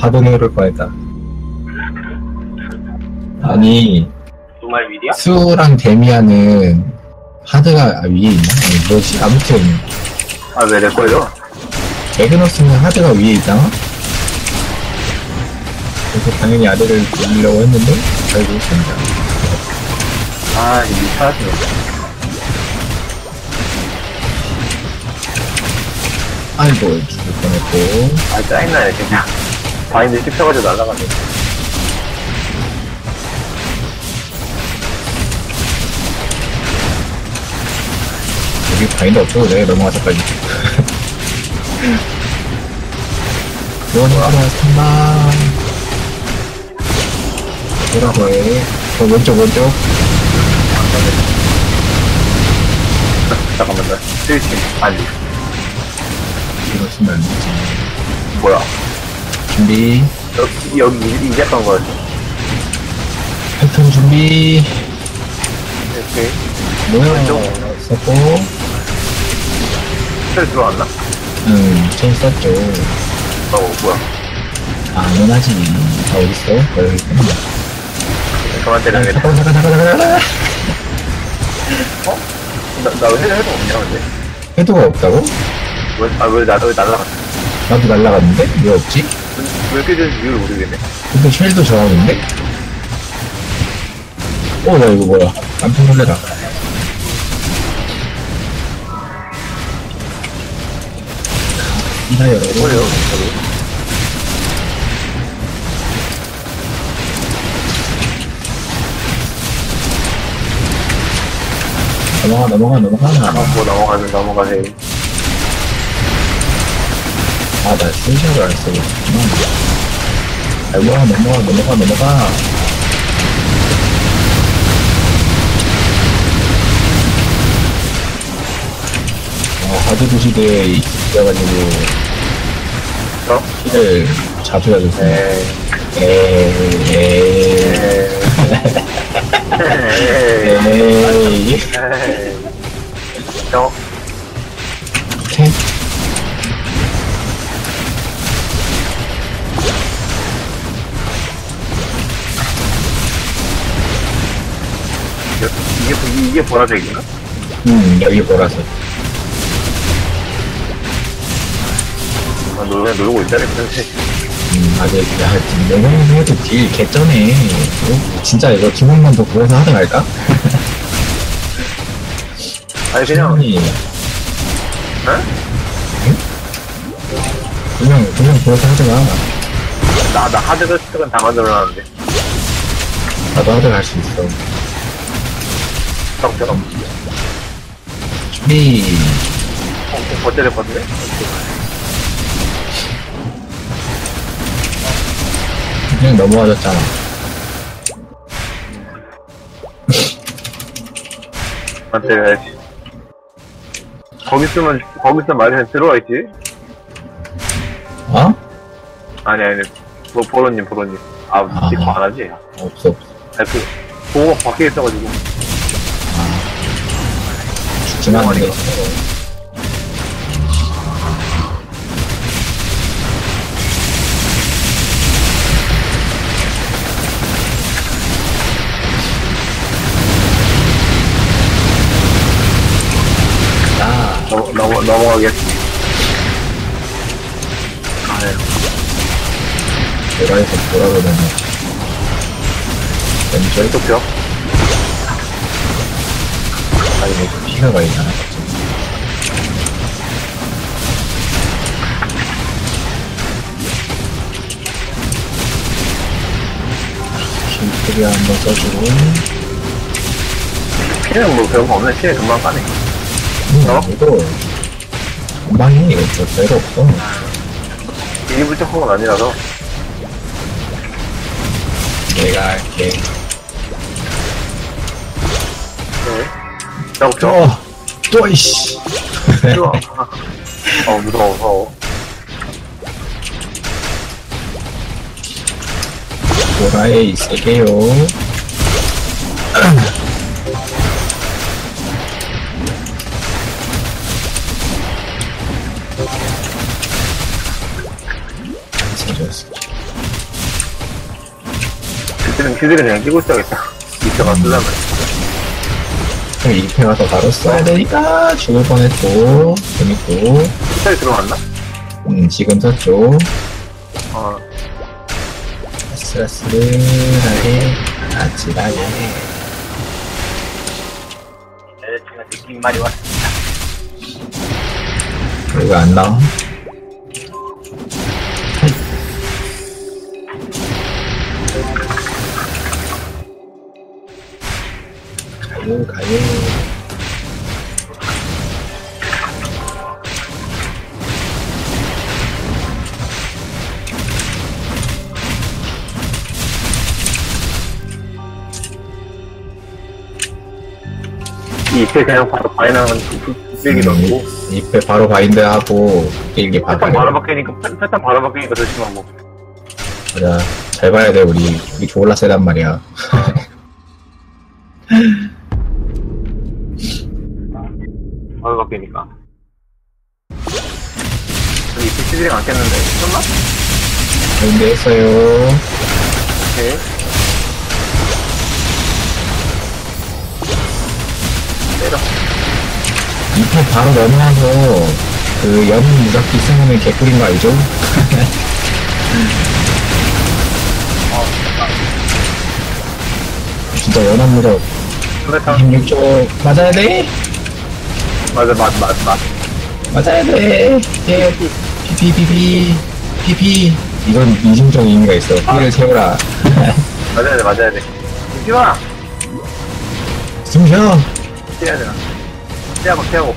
하드 누를 뻔했다. 아니, 정말 미리야? 수랑 데미아는 하드가 위에 있나? 아니, 뭐지? 아무튼, 아, 왜 내 거예요? 에그너스는 하드가 위에 있잖아? 그래서 당연히 아들을 돌리려고 했는데, 결국 된다. 아, 이 미쳐하시네. 아이고, 죽을 뻔했고. 아, 짜증나네, 그냥. 바인드 씹혀가지고 날아가네. 여기 바인드 없어도 돼, 넘어가서 빨리. 원하라 스마 뭐라고 해? 어, 왼쪽, 왼쪽. 잠깐만, 나 스위치. 아니, 이러시면 안 되지. 뭐야. 준비. 여기, 여기 이겼던 거였어. 패턴 준비. 이렇게. 뭐야? 왼쪽. 썼고. 들어왔나? 응, 체인 썼죠. 어, 뭐야. 당연하지. 다 어딨어? 어, 여기 있구나. 그만 때려야겠다. 잠깐, 잠깐, 잠깐, 잠깐, 잠깐. 나, 나왜 해도 없냐, 근데? 해도가 없다고? 왜, 아, 왜, 나, 왜 날아갔어? 나도 날라갔는데? 왜 없지? 왜 이렇게 되는지 이유를 모르겠네. 근데 쉘도 저항인데? 어, 나 이거 뭐야. 깜짝 놀래라. 이나 여러분. 뭐예요? 넘어가, 넘어가, 넘어가. 아, 뭐 넘어가면 넘어가세요. 아, 나 순샷을 안 쓰고 있구나. 아이고, 넘어가, 넘어가, 넘어가. 어, 하드 도 시대에 있어가지고, 어? 키를 자주 해줬어. 에이. 에이, 에이, 에이. 에이. 저, 템? 이게, 보라색인가? 음, 여기 보라색. 아, 놀, 놀고 있다네, 근데. 음, 아직, 야, 내가 해도 딜 개쩌네. 어? 진짜 이거 김홍만 더 구해서 하다 갈까? 아니, 그냥, 아니, 어? 그냥, 그냥 구해서 하자 가. 나, 나 하드를 스틱은 다 만들어놨는데. 나도 하자 갈수 있어. 형처럼. 준비. 어, 것 같은데? 그냥 넘어가졌잖아. 안 때려야지. 거기 있으면, 거기 있으면 말이 들어와 있지? 어? 아니, 아니, 뭐, 보로님, 보로님. 아, 아하. 니거 안 하지? 없어, 없어. 아니, 그, 보호가 밖에 있어가지고. 죽지만 안 돼. 자, 넘, 넘어, 넘어가겠지. 아, 네. 보라에서 보라 그러면 왼쪽 펴. 아니 뭐 피가 가 있잖아 힘크게 한번 써주고 피는 뭐 별거 없네. 피는 금방 까네. 음, 어? 이거 금방 해 이거 별- 별거 없어 이게 불적한 건 아니라서. 내가 할게 자, 펴. 또! 또 이씨 좋아. 어, 무서워, 무서워. 보라에 있을게요 지금 기들이 그냥 끼고 있어야겠다. 이태가 쓰려면. 그럼 이패 가서 바로 써야 되니까 죽을 뻔했고 재밌고. 스타일 들어갔나? 음 지금 썼죠. 어, 아슬아슬하게 아찔하게. 여자친구가 느낀 말이 왔어. 그리고 안 나와 가요 가요. 이 이태 그냥 바로 바이나는 뚝배기 넣고. 이패 바로 바인드하고 일기 바로 패턴 바로 바뀌니까, 패- 패턴 바로 바뀌니까 더 심하고. 맞아. 잘 봐야 돼 우리. 우리 졸라 세단 말이야 바뀌니까. 이태 시드링 안 깼는데. 썼나? 바인드 했어요 오케이. 때려. 이패 바로 넘어와서 그연 무작기 쓰면 개꿀인 거 알죠? 진짜 연한 무적 플랫한 26조 맞아야 돼 맞아, 맞, 맞, 맞. 맞아야 돼 예. 피피 피피 피피 이건 이중적 의미가 있어 피를 채우라 맞아야 돼, 맞아야 돼. 잊지 마! 숨 쉬어 피해야 되나. 피하고, 피하고.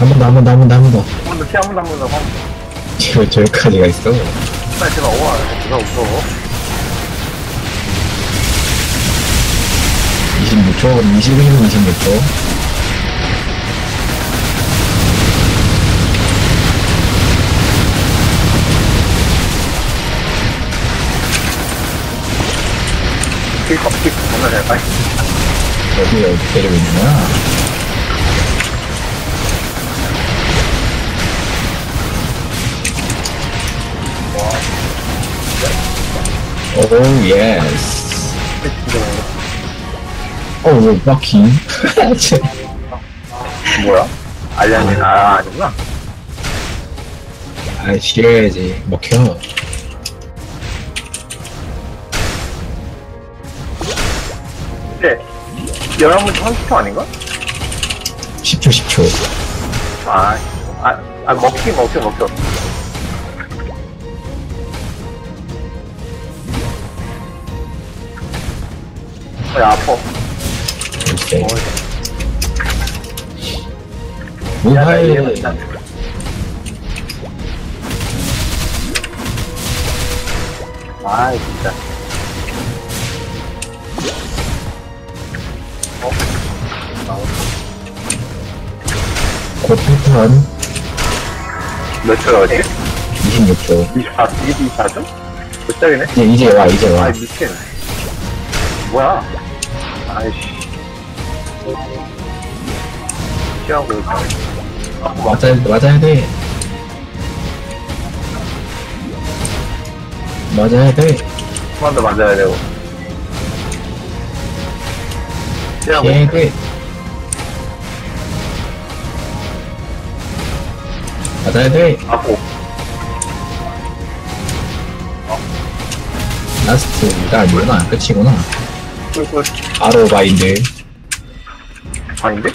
한 번 더 한 번 더 한 번 더 한 번 더 한번더 피하, 한번 더, 한번 더, 한번 더. 저, 저기까지가 있어 빨리 제발 오와. 누가 없어. 26초 21분 26초 킬컵, 킬잘 빨리. 어디에 어디 때리고 거야 오 예스 오 버킹 뭐야? 알리안이, 아, 아니구나. 아 싫어야지 먹혀 근데, 11분 30초 아닌가? 10초 10초 아, 아, 아, 먹히, 먹혀, 먹혀. 어, 야, 아파. 이해했다. 아, 진짜. 어? 패턴 몇 초였지? 26초 24, 24점? 몇 장이네? 이제 이제 와 이제 와 아이, 미친. 뭐야? 아이씨. 피하고 있다. 맞아야 맞아야 돼 맞아야 돼 한번 더 맞아야 되고. 피하고 피해야. 돼 맞아야 돼 아고. 라스트가 아니구나 끝이구나 꿀꿀. 바로 바인드 아닌데?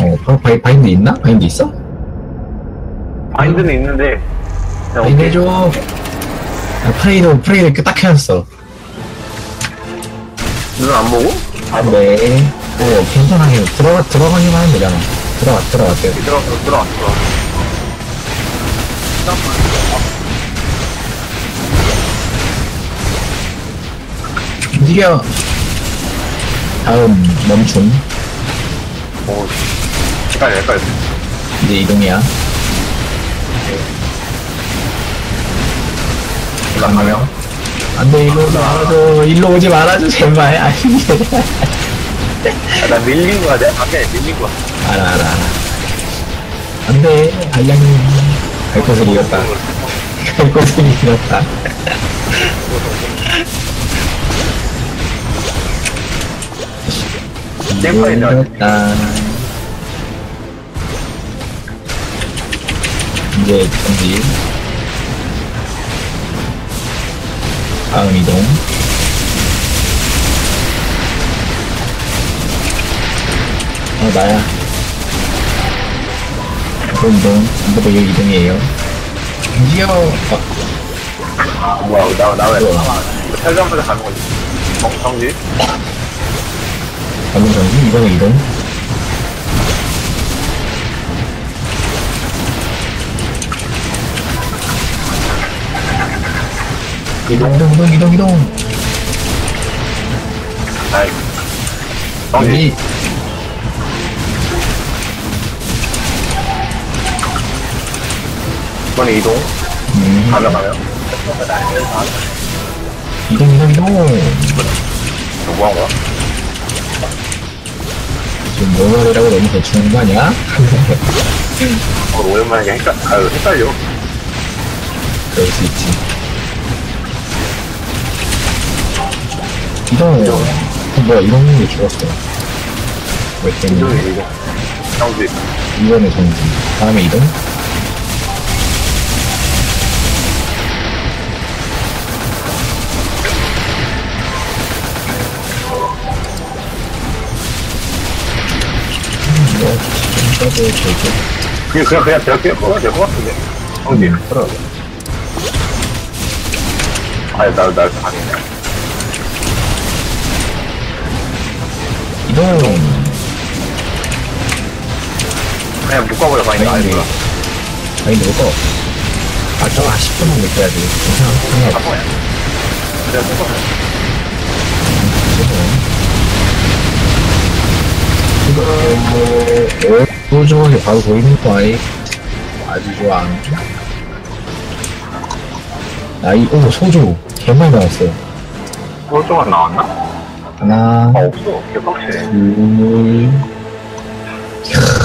어 바로 바이, 바인드 있나? 바인드 있어? 바인드는 있는데. 바인드 오케이. 해줘 아, 프레이도 프레이를 딱 해놨어 눈 안 보고? 아, 뭐. 네. 어, 괜찮아. 그냥 들어가, 들어가기만 하면 되잖아. 들어가, 들어갔대요. 들어왔어, 들어왔어. 움직여. 다음, 멈춤. 오, 씨. 헷갈려, 헷갈려. 이제 이동이야. 올라가면. 안 돼, 일로 말아줘. 일로 오지 말아줘, 제발. 아니, 아, 나 밀린 거야, 내 밖에 밀린 거야. 알아, 알아, 알아. 안 돼, 알량님. 갈 곳을 잃었다. 갈 곳을 잃었다. 땡파이다. 열렸다. 이제 정지. 다음 이동. 어, 나야. 이거 이동. 이거 여기 이동이에요. 드디어, 어, 뭐야, 나, 나 왜, 탈장마자 가는 거지. 정, 정지? 방금 정지, 이번에 이동. 이동, 이동, 이동, 이동. 아이. 여기, 이번에 이동. 음, 가면 가면. 이동, 이동, 이동. 너뭐한 거야? 지금 모노리라고 너무 대충 한거 아니야? 어, 오랜만에 헷갈, 아유, 헷갈려. 그럴 수 있지. 이동, 어, 뭐야, 이동인 게 죽었어. 왜 때문에? 이동이 이동. 정지. 이번에 정지. 다음에 이동? 그냥, 그냥, 그냥, 그냥, 그냥, 그냥 될것 같은데. 그럼. 아니, 나, 나, 아니네. 이동! 그냥 묶어버려, 그냥. 아니, 아니, 뭐야. 아니, 누가? 아, 저 10분만 늦게 해야지. 괜찮아. 한 번에. 그냥 묶어버려. 이거, 어, 소중하게 바로 보이는 거 아니? 아주 좋아. 나 이, 오, 소주. 개많이 나왔어. 소주가 나왔나? 하나, 아, 없어. 개빡치네. 둘, 캬,